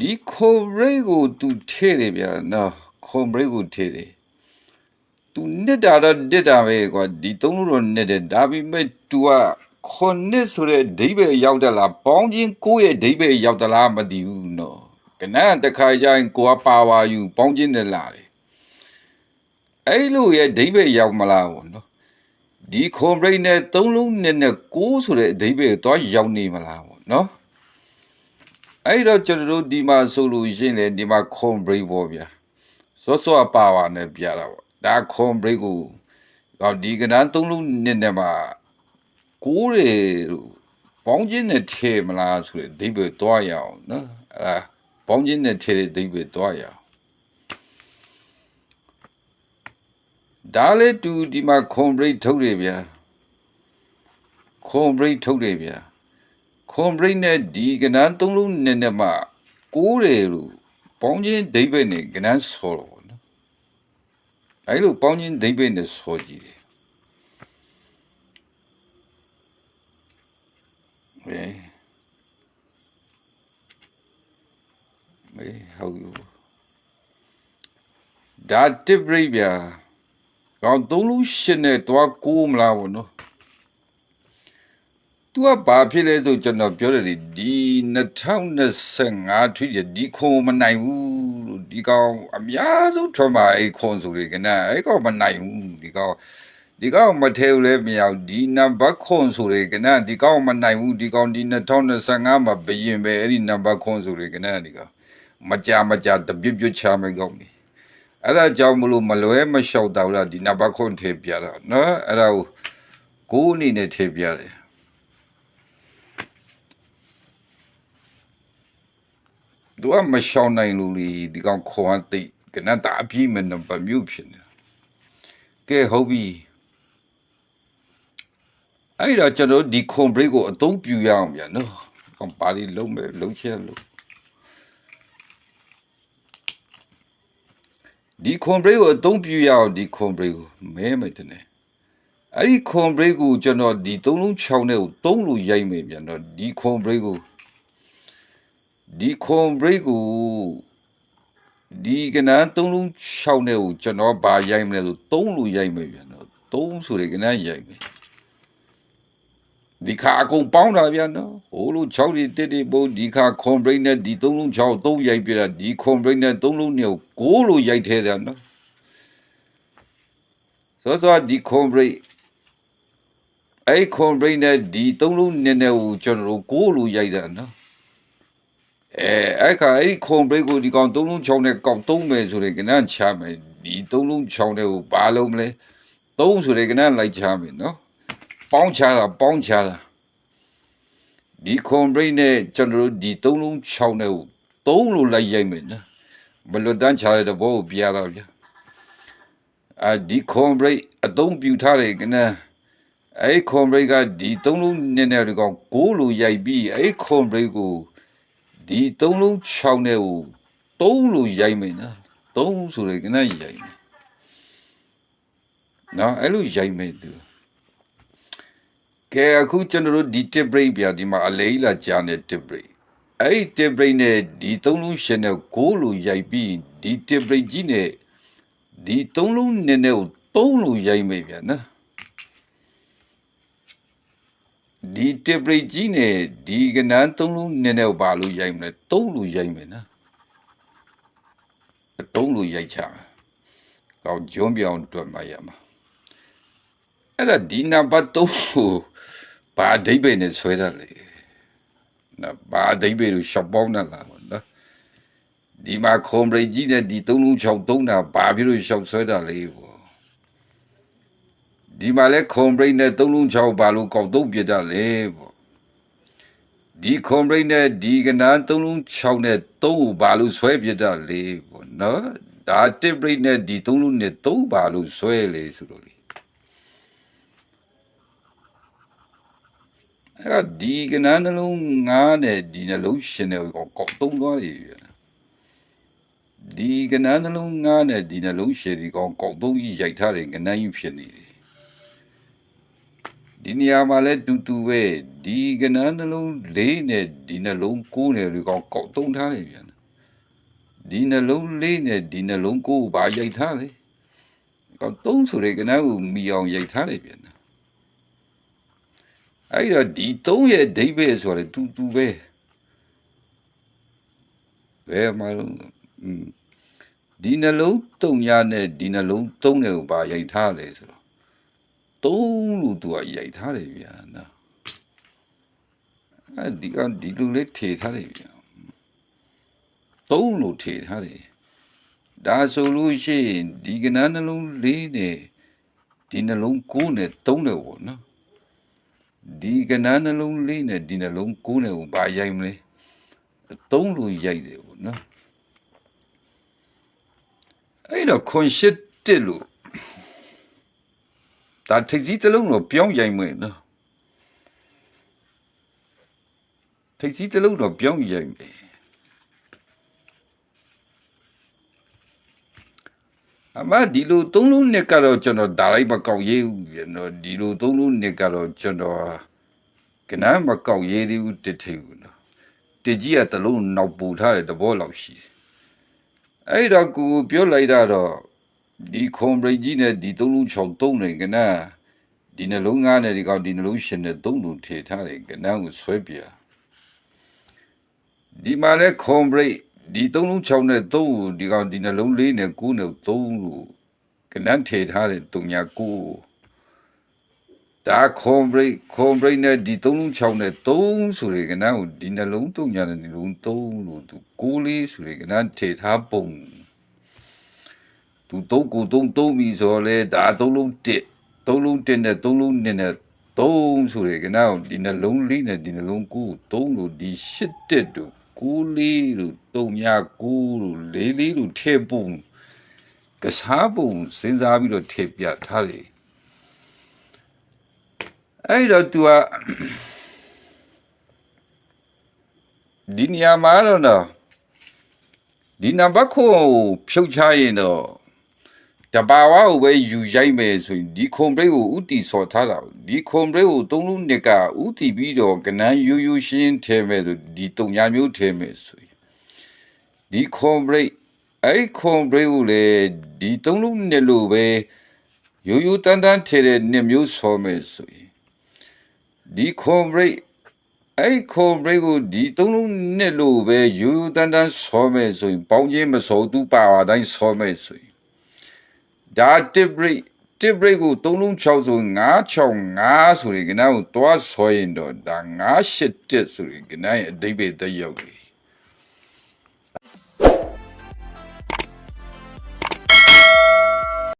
ဒီခေါ်ဘရိတ်ကိုသူထဲတယ်ဗျာနော်ခေါ်ဘရိတ်ကိုထဲတယ်သူနှစ်တာတော့နှစ်တာပဲကွာဒီသုံးလို့တော့နှစ်တယ်ဒါပေမဲ့ तू ကခုနှစ်ဆိုတဲ့အဓိပ္ပာယ်ရောက်တယ်လားပေါင်းချင်းကိုယ့်ရဲ့အဓိပ္ပာယ်ရောက်သလားမသိဘူးနော်ကနန်းတစ်ခါကျရင်ကိုကပါဝါယူပေါင်းချင်းနဲ့လာတယ်အဲ့လိုရဲ့အဓိပ္ပာယ်ရောက်မလားဘောနော်ဒီခွန်ဘရိတ်နဲ့သုံးလုံးနဲ့နဲ့ကိုးဆိုတဲ့အဓိပ္ပာယ်တော့ရောက်နေမလားဘောနော် အဲ့တော့ကျွန်တော်တို့ဒီမှာဆိုလို့ရှိရင်လေဒီမှာခွန်ဘရိတ်ပေါ့ဗျာစောစောပါဝါနဲ့ပြတာပေါ့ဒါခွန်ဘရိတ်ကိုဟောဒီကနန်းသုံးလုံးနဲ့နဲ့မှာကိုးတယ်လို့ပေါင်းချင်းနဲ့ထဲမလားဆိုတဲ့အဓိပ္ပာယ်တွားရအောင်နော်အဲ့ဒါပေါင်းချင်းနဲ့ထဲတဲ့အဓိပ္ပာယ်တွားရအောင်ဒါလေတူဒီမှာခွန်ဘရိတ်ထုတ်တယ်ဗျာခွန်ဘရိတ်ထုတ်တယ်ဗျာ ခွန်ဘရိတ်နဲ့ဒီကနန်းသုံးလုံးနဲ့နဲ့မှကိုးတယ်လို့ပေါင်းချင်းဒိဗိတ်နဲ့ကနန်းဆော်တော့ဗောနော်အဲလိုပေါင်းချင်းဒိဗိတ်နဲ့ဆော်ကြည့်တယ်ဝေးဝေးဟောယူဒါတစ်ဘရိတ်ဗျာကောင်းသုံးလုံးရှင်းနဲ့တွားကိုးမလားဗောနော် तू ကဘာဖြစ်လဲဆိုကျွန်တော်ပြောတယ်လေဒီ2025ထွေးဒီခုံမနိုင်ဘူးလို့ဒီကောင်အများဆုံးထွန်းမှာအဲ့ခွန်ဆိုလေကနအဲ့ကောင်မနိုင်ဘူးဒီကောင်ဒီကောင်မထဲဘူးလဲမရဘူးဒီနံပါတ်ခွန်ဆိုလေကနဒီကောင်မနိုင်ဘူးဒီကောင်ဒီ2025မှာဘယင်ပဲအဲ့ဒီနံပါတ်ခွန်ဆိုလေကနဒီကောင်မကြမကြတပြစ်ပြစ်ချမယ်ကောင်นี่အဲ့ဒါကြောင့်မလို့မလွဲမလျှောက်တော့လားဒီနံပါတ်ခွန်ထဲပြတာနော်အဲ့ဒါကိုကိုယ်အနေနဲ့ထဲပြတယ် သူကမရှောင်နိုင်လို့လေဒီကောင်ခေါ်အသိကနတာအပြည့်မနံပါတ်မျိုးဖြစ်နေတာကဲဟုတ်ပြီအဲ့တော့ကျွန်တော်ဒီခွန်ဘရိတ်ကိုအသုံးပြုရအောင်ဗျာနော်ကောင်ပါလီလုံးမယ်လုံးချဲလို့ဒီခွန်ဘရိတ်ကိုအသုံးပြုရအောင်ဒီခွန်ဘရိတ်ကိုမဲမယ်တဲ့နဲ့အဲ့ဒီခွန်ဘရိတ်ကိုကျွန်တော်ဒီသုံးလုံး6နဲ့ကိုသုံးလို့ရိုက်မယ်ဗျာနော်ဒီခွန်ဘရိတ်ကို ဒီခွန်ဘရိတ်ကိုဒီကနန်း3လုံး6နဲ့ကိုကျွန်တော်ဘာရိုက်မလဲဆို3လို့ရိုက်မယ်ပြန်တော့3ဆိုတဲ့ကနန်းရိုက်မယ်ဒီခါအကုန်ပေါင်းတာပြန်နော်ဟိုလို6ဒီတစ်ဒီပို့ဒီခါခွန်ဘရိတ်နဲ့ဒီ3လုံး6 3ရိုက်ပြတာဒီခွန်ဘရိတ်နဲ့3လုံးနဲ့ကို9လို့ရိုက်ထဲတယ်နော်စောစောဒီခွန်ဘရိတ်အဲ့ခွန်ဘရိတ်နဲ့ဒီ3လုံးနဲ့နဲ့ကိုကျွန်တော်တို့9လို့ရိုက်တာနော် အဲအဲ့ခါအဲ့ဒီခုံဘရိတ်ကိုဒီကောင်သုံးလုံးချောင်းနဲ့ကောက်သုံးမယ်ဆိုရင်ကနန်းချမယ်ဒီသုံးလုံးချောင်းတဲ့ကိုဘာလုံးမလဲသုံးဆိုရင်ကနန်းလိုက်ချမယ်နော်ပေါင်းချတာပေါင်းချတာဒီခုံဘရိတ်နဲ့ကျွန်တော်တို့ဒီသုံးလုံးချောင်းတဲ့ကိုသုံးလို့လိုက်ရိုက်မယ်နော်ဘယ်လိုတန်းချရတဲ့ဘောကိုပြရတော့ဗျာအာဒီခုံဘရိတ်အသုံးပြထားတယ်ကနန်းအဲ့ခုံဘရိတ်ကဒီသုံးလုံးနဲ့နဲ့ဒီကောင်ကိုးလို့ရိုက်ပြီးအဲ့ခုံဘရိတ်ကို ဒီသုံးလုံး6နဲ့ကိုသုံးလို့ရိုက်မယ်နော်သုံးဆိုရယ်ကနရိုက်မယ်နော်အဲ့လိုရိုက်မယ်သူကဲအခုကျွန်တော်တို့ဒီ tip break ပြဒီမှာအလေးလာကြာနေ tip break အဲ့ဒီ tip break နဲ့ဒီသုံးလုံးရှင်နဲ့ကိုလို့ရိုက်ပြီးဒီ tip break ကြီးနဲ့ဒီသုံးလုံးနဲ့နဲ့ကိုသုံးလို့ရိုက်မယ်ဗျာနော် ဒီတစ်ပရိတ်ကြီးနဲ့ဒီကနန်းသုံးလုံးနဲ့နဲ့ဘာလို့ရိုက်မလဲသုံးလို့ရိုက်မယ်နော်သုံးလို့ရိုက်ချမယ်ကောက်ဂျုံပြောင်းတွက်မှရမှာအဲ့ဒါဒီနံပါတ်3ကိုဘာအဓိပ္ပာယ်နဲ့ဆွဲတာလေနော်ဘာအဓိပ္ပာယ်ကိုရှော့ပေါင်းတာလားပေါ့နော်ဒီမှာခွန်ပရိတ်ကြီးနဲ့ဒီ3လုံး6သုံးတာဘာဖြစ်လို့ရှော့ဆွဲတာလဲပေါ့ ဒီမှာလဲခွန်ပရိတ်နဲ့3လုံး6ဘာလို့ကောက်သုံးပြတာလဲပေါ့ဒီခွန်ပရိတ်နဲ့ဒီကနာ3လုံး6နဲ့3ကိုဘာလို့ဆွဲပြတာလဲပေါ့နော်ဒါတစ်ပရိတ်နဲ့ဒီ3လုံးနဲ့3ဘာလို့ဆွဲလဲဆိုတော့လေအဲ့ဒါဒီကနန်းနှလုံးငားနဲ့ဒီနှလုံးရှင်နဲ့ကောက်ကောက်သုံးသွားတယ်ဗျာဒီကနန်းနှလုံးငားနဲ့ဒီနှလုံးရှင်ဒီကောက်ကောက်သုံးကြီးရိုက်ထားတဲ့ကနန်းကြီးဖြစ်နေတယ် ဒီနေရာမှာလဲတူတူပဲဒီကနန်းနှလုံးလေးနဲ့ဒီနှလုံးကိုးနဲ့ဒီကောက်ကောက်သုံးထားတယ်ဗျာဒီနှလုံးလေးနဲ့ဒီနှလုံးကိုဘာရိုက်ထားလဲကောသုံးဆိုတဲ့ကနန်းကိုမီအောင်ရိုက်ထားတယ်ပြန်အဲ့တော့ဒီသုံးရဲ့ဒိဗေဆိုရယ်တူတူပဲဘယ်မှာလို့อืมဒီနှလုံးသုံးညာနဲ့ဒီနှလုံးသုံးတယ်ကိုဘာရိုက်ထားလဲဆိုတော့ သုံးလို့သူကရိုက်ထားတယ်ဗျာနော်အဲ့ဒီကဒီလူလေးထေထားတယ်ဗျာသုံးလို့ထေထားတယ်ဒါဆိုလို့ရှိရင်ဒီကနန်းနှလုံးလေးနဲ့ဒီနှလုံးကိုးနဲ့သုံးတယ်ပေါ့နော်ဒီကနန်းနှလုံးလေးနဲ့ဒီနှလုံးကိုးနဲ့ကိုဘာရိုက်မလဲသုံးလို့ရိုက်တယ်ပေါ့နော်အဲ့တော့ခွန်ရှစ်တစ်လို့ ဒါထိပ်စီးတစ်လုံးတော့ပြောင်းရိုက်မယ်နော်ထိပ်စီးတစ်လုံးတော့ပြောင်းရိုက်မယ်အမဒီလိုသုံးလုံးနှစ်ကတော့ကျွန်တော်ဒါလိုက်မကောက်ရေးဘူးပြန်တော့ဒီလိုသုံးလုံးနှစ်ကတော့ကျွန်တော်ကနမ်းမကောက်ရေးသေးဘူးတစ်ထိပ်ဘူးနော်တကြီးကတစ်လုံးနောက်ပူထားတဲ့တဘောလောက်ရှိတယ်အဲ့တော့ကိုပြောလိုက်တာတော့ ဒီခွန်ဘရိတ်ကြီးနဲ့ဒီသုံးလုံးချောင်းသုံးနေကနမ်းဒီနှလုံးငါးနဲ့ဒီကောင်ဒီနှလုံးရှင်နဲ့သုံးလုံးထည့်ထားတယ်ကနမ်းကိုဆွဲပြဒီမှာလဲခွန်ဘရိတ်ဒီသုံးလုံးချောင်းနဲ့သုံးဒီကောင်ဒီနှလုံးလေးနဲ့ကိုးနဲ့သုံးလို့ကနမ်းထည့်ထားတဲ့တုံညာကိုဒါခွန်ဘရိတ်ခွန်ဘရိတ်နဲ့ဒီသုံးလုံးချောင်းနဲ့သုံးဆိုရကနမ်းကိုဒီနှလုံးတုံညာနဲ့ဒီလုံးသုံးလို့သူကိုးလေးဆိုရကနမ်းထည့်ထားပုံ သူသုံးကိုသုံးသုံးပြီဆိုတော့လေဒါသုံးလုံးတစ်သုံးလုံးတစ်နဲ့သုံးလုံးနှစ်နဲ့သုံးဆိုရကနောက်ဒီနှလုံးလေးနဲ့ဒီနှလုံးကိုသုံးလို့ဒီရှစ်တစ်တို့ကိုလေးတို့သုံးမြကိုတို့လေးလေးတို့ထည့်ပုံကစားပုံစဉ်းစားပြီးတော့ထည့်ပြထားလေအဲ့တော့ तू อ่ะဒီနေရာမှာတော့နော်ဒီနံပါတ်ကိုဖြုတ်ချရင်တော့ တဘာဝကိုပဲယူရိုက်မယ်ဆိုရင်ဒီခွန်ဘရိတ်ကိုဥတီဆော်ထားတာဒီခွန်ဘရိတ်ကိုသုံးလုံးနှစ်ကဥတီပြီးတော့ကနန်းယူယူရှင်းထဲမဲ့ဆိုဒီတုံညာမျိုးထဲမဲ့ဆိုရင်ဒီခွန်ဘရိတ်အဲ့ခွန်ဘရိတ်ကိုလေဒီသုံးလုံးနှစ်လို့ပဲယူယူတန်းတန်းထဲတဲ့နှစ်မျိုးဆော်မဲ့ဆိုရင်ဒီခွန်ဘရိတ်အဲ့ခွန်ဘရိတ်ကိုဒီသုံးလုံးနှစ်လို့ပဲယူယူတန်းတန်းဆော်မဲ့ဆိုရင်ပေါင်းချင်းမစောသူပါဝါတိုင်းဆော်မဲ့ဆိုရင် ဒါတစ်ဘရိတ်တစ်ဘရိတ်ကို3လုံး6ဆို965ဆိုရင်ကနန်းကိုတွားဆော်ရင်တော့ဒါ981ဆိုရင်ကနန်းရဲ့အဓိပ္ပာယ်တက်ရောက်ပြီ